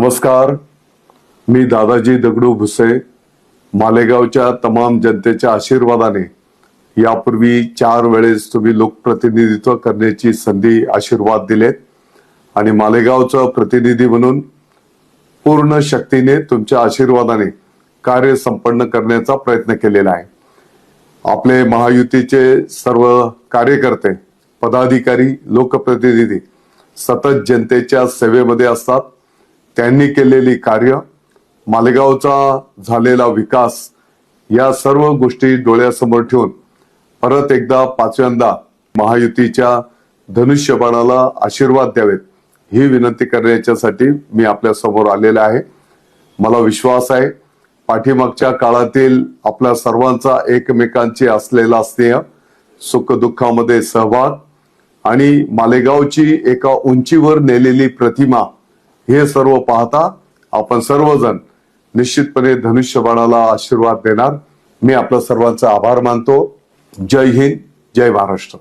नमस्कार. मी दादाजी दगडू भुसे मालेगावच्या तमाम जनतेच्या आशीर्वादाने यापूर्वी चार वेळेस तुम्ही लोकप्रतिनिधित्व करण्याची संधी आशीर्वाद दिलेत आणि मालेगावचं प्रतिनिधी म्हणून पूर्ण शक्तीने तुमच्या आशीर्वादाने कार्य संपन्न करण्याचा प्रयत्न केलेला आहे. आपले महायुतीचे सर्व कार्यकर्ते पदाधिकारी लोकप्रतिनिधी सतत जनतेच्या सेवेमध्ये असतात. त्यांनी केलेली कार्य मालेगावचा झालेला विकास या सर्व गोष्टी डोळ्यासमोर ठेवून परत एकदा पाचव्यांदा महायुतीच्या धनुष्यबाणाला आशीर्वाद द्यावेत ही विनंती करण्याच्यासाठी मी आपल्यासमोर आलेला आहे. मला विश्वास आहे पाठीमागच्या काळातील आपल्या सर्वांचा एकमेकांची असलेला स्नेह सुखदुःखामध्ये सहभाग आणि मालेगावची एका उंचीवर नेलेली प्रतिमा हे सर्व पाहता आपण सर्वजण निश्चितपणे धनुष्यबाणाला आशीर्वाद देणार. मी आपल्या सर्वांचा आभार मानतो. जय हिंद जय महाराष्ट्र.